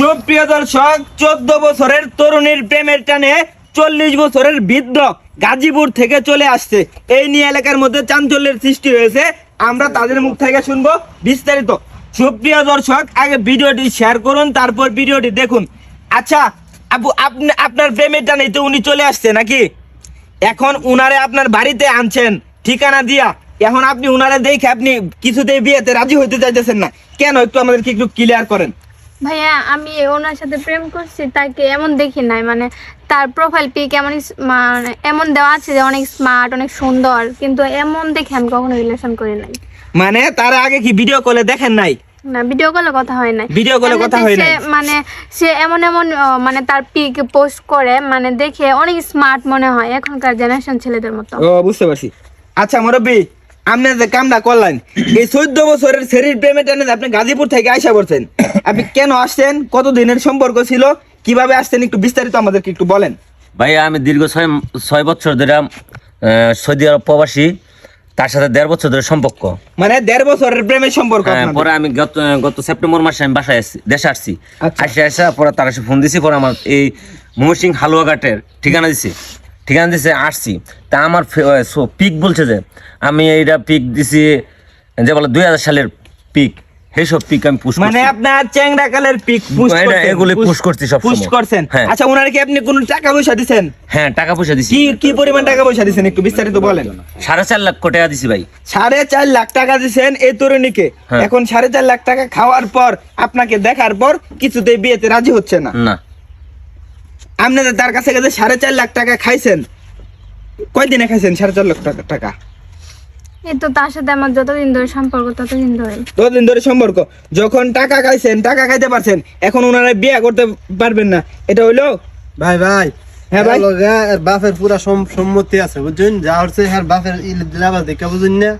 সুপ্রিয় দর্শক, চোদ্দ বছরের তরুণীর প্রেমের টানে চল্লিশ বছরের বৃদ্ধ গাজীপুর থেকে চলে আসছে। এই নিয়ে এলাকার মধ্যে চাঞ্চল্যের সৃষ্টি হয়েছে। আমরা তাদের মুখ থেকে শুনব বিস্তারিত। সুপ্রিয় দর্শক, আগে ভিডিওটি শেয়ার করুন, তারপর ভিডিওটি দেখুন। আচ্ছা আপু, আপনি, আপনার প্রেমের টানে তো উনি চলে আসছে নাকি? এখন উনারে আপনার বাড়িতে আনছেন, ঠিকানা দিয়া। এখন আপনি উনারে দেখে আপনি কিছুতেই বিয়েতে রাজি হইতে চাইতেছেন না। কেন, একটু আমাদেরকে একটু ক্লিয়ার করেন। ভাইয়া আমি ওনার সাথে প্রেম করছি তাকে এমন দেখি নাই মানে তার প্রোফাইল পিক এমন মানে এমন দেওয়া আছে যে অনেক স্মার্ট অনেক সুন্দর কিন্তু এমন দেখে আমি কখনো রিলেশন করি নাই। মানে তার আগে কি ভিডিও কলে দেখেন নাই? না ভিডিও কলে কথা হয় নাই। Video call এ কথা হয় নাই। মানে সে এমন এমন মানে তার পিক পোস্ট করে মানে দেখে অনেক স্মার্ট মনে হয় এখনকার জেনারেশন ছেলেদের মতো। ও বুঝতে পারছি। আচ্ছা মুরব্বী আপনি যে কামটা করলেন এই চোদ্দ বছরের শরীর প্রেমে টেনে আপনি গাজীপুর থেকে আইসা পড়ছেন আপনি কেন আসছেন? কত দিনের সম্পর্ক ছিল? কীভাবে আসছেন? একটু বিস্তারিত আমাদেরকে একটু বলেন। ভাই আমি দীর্ঘ ছয় ছয় বছর ধরে সৌদি আরব প্রবাসী তার সাথে দেড় বছর ধরে সম্পর্ক। মানে দেড় বছরের প্রেমের সম্পর্ক হ্যাঁ, পরে আমি গত গত সেপ্টেম্বর মাসে আমি বাসায় আসছি দেশে আসছি। আচ্ছা। আসে আসা পরে তার ফোন দিছি পরে আমার এই মহসিং হালুয়াঘাটের ঠিকানা দিছি। ঠিকানা দিছে আসছি তা আমার পিক বলছে যে আমি এইটা পিক দিছি যে বলে দুই হাজার সালের পিক। পিক আমি পুষ মানে আপনার চ্যাংরা কালের পিক পুশ করছেন এগুলি push করছি সব পুশ করছেন। হ্যাঁ। আচ্ছা ওনার কি আপনি কোনো টাকা পয়সা দিছেন? হ্যাঁ টাকা পয়সা দিছি। কি কি পরিমাণ টাকা পয়সা দিছেন? একটু বিস্তারিত বলেন। সাড়ে চার লাখ কোটি টাকা দিছি ভাই। সাড়ে চার লাখ টাকা দিছেন এই তরুণীকে। হ্যাঁ। এখন সাড়ে চার লাখ টাকা খাওয়ার পর আপনাকে দেখার পর কিছুতেই বিয়েতে রাজি হচ্ছে না। না। আপনাদের তার কাছে কাছে সাড়ে চার লাখ টাকা খাইছেন। কয়দিনে খাইছেন সাড়ে চার লাখ টাকা টাকা? এই তো তার সাথে আমার যতদিন ধরে সম্পর্ক ততদিন ধরে। ততদিন ধরে সম্পর্ক যখন টাকা খাইছেন টাকা খাইতে পারছেন এখন ওনারা বিয়ে করতে পারবেন না। এটা হইল? ভাই ভাই হ্যাঁ ভাই। এর লগে এর বাপের পুরা সম্মতি আছে বুঝছেন? যা হচ্ছে হ্যাঁ বাপের দেখে বুঝুন না?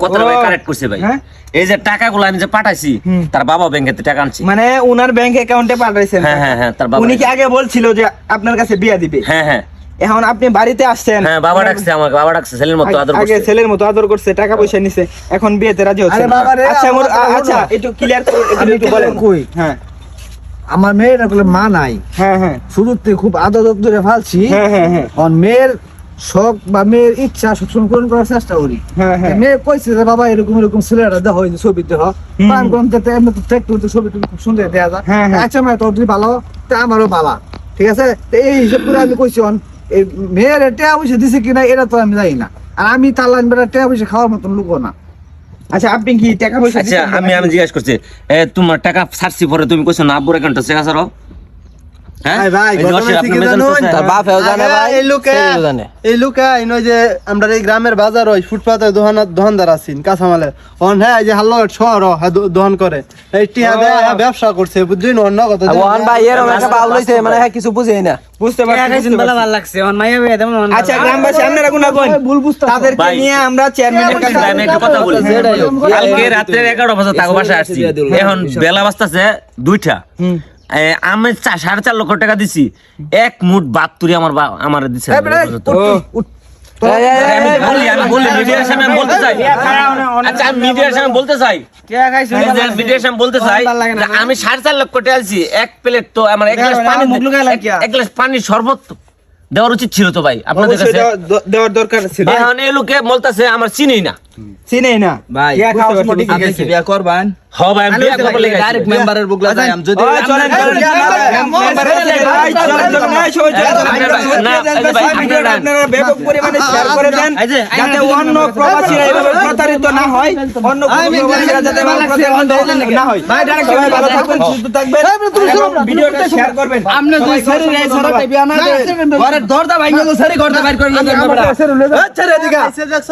কথাটা ভাই কারেক্ট করছে ভাই? হ্যাঁ? এই যে টাকাগুলো আমি যে পাঠাইছি তার বাবা ব্যাংকে টাকা আনছি। মানে ওনার ব্যাংক অ্যাকাউন্টে পাঠাইছেন। হ্যাঁ, হ্যাঁ, হ্যাঁ, তার বাবা- উনি কি আগে বলছিল যে আপনার কাছে বিয়ে দিবে? হ্যাঁ হ্যাঁ। এখন আপনি বাড়িতে আসছেন। হ্যাঁ বাবা ডাকছে আমাকে বাবা ডাকছে ছেলের মতো আদর আগে করছে। ছেলের মতো আদর করছে টাকা পয়সা নিছে এখন বিয়েতে রাজি হচ্ছে আচ্ছা আমার আচ্ছা একটু ক্লিয়ার করুন একটু- আমি একটু clear বলেন। কই? হ্যাঁ। আমার মেয়ের মা নাই। হ্যাঁ হ্যাঁ। শুরুতে খুব আদর ধরে ফালছি। হ্যাঁ হ্যাঁ হ্যাঁ। মেয়ের শখ বা মেয়ের ইচ্ছা সবসময় পূরণ করার চেষ্টা করি। হ্যাঁ, হ্যাঁ। মেয়ে কইছে যে বাবা এরকম এরকম ছেলেরা দেখো পান তো এমনি তো দেখতে ছবি টবি খুব সুন্দর দেয়া যায়। হ্যাঁ। আচ্ছা মেয়ে তোর যদি ভালো তা আমারও ভালো। ঠিক আছে? এই হিসাব করে আমি কইছি এই মেয়ের টেয়া পয়সা দিছে কিনা এটা তো আমি জানি না। আর আমি তার লাইন বেড়া টেয়া পয়সা খাওয়ার মতন লুকো না। আচ্ছা আপনি কি টাকা পয়সা আচ্ছা আমি আমি জিজ্ঞাসা করছি তোমার টাকা ছাড়ছি পরে তুমি কইছো না আব্বুর অ্যাকাউন্টে চেক আছে গ্রামের বাজার ওই ফুটপাতে দোকান দোকানদার আছেন কাঁচামালে। অন হ্যাঁ এই যে হাল্লো শহর হ্যাঁ দোকান করে। হ্যাঁ ব্যবসা করছে অন্য কথা হইছে মানে হ্যাঁ কিছু বুঝেই না। বুঝতে পারছি। আচ্ছা গ্রামবাসী আপনারা কোন কোন ভুল বুঝতে তাদেরকে নিয়ে আমরা চেয়ারম্যানের কাছে আমি একটা কথা বলি। কালকে রাত্রে এগারো বাজে তাকে বাসায় আসছি। এখন বেলা বাজতেছে দুইটা। এ, আমি সাড়ে চার লক্ষ টাকা দিছি। এক মুঠ বাদ তুরি আমার বা- আমার দিছে। আমি আচ্ছা সাড়ে চার লক্ষ টাকা দিছি এক প্লেট তো আমার এক গ্লাস পানি এক- গ্লাস পানি শরবত দেওয়ার উচিত ছিল তো ভাই আপনাদের কাছে। দেওয়ার দরকার ছিল। এই লোকে বলতেছে আমার চিনি না। চিনেই না। ভাই, আছে। বিয়া করবান? হ ভাই আমি বিয়া করব লেগে ডাইরেক্ট মেম্বারের বুকলা যাই আমি যদি চলেন, চলেন, চলেন, মেম্বারের কাছে ভাই, চলেন, চলেন, এই সবাই চলেন, চলেন, আপনারা- আপনারা না, ভিডিওটা এই যে ভাই, আপনারা- আপনারা ব্যাপক পরিমাণে শেয়ার করে দেন যাতে অন্য প্রবাসীরা এভাবে প্রতারিত না হয় অন্য প্রবাসীরা যাতে এভাবে প্রতারিত না হয়। সবাই ভালো থাকবেন সুস্থ থাকবেন ভিডিওটা শেয়ার করবেন। সবাইকে অসংখ্য ধন্যবাদ। আচ্ছা, দেখছ?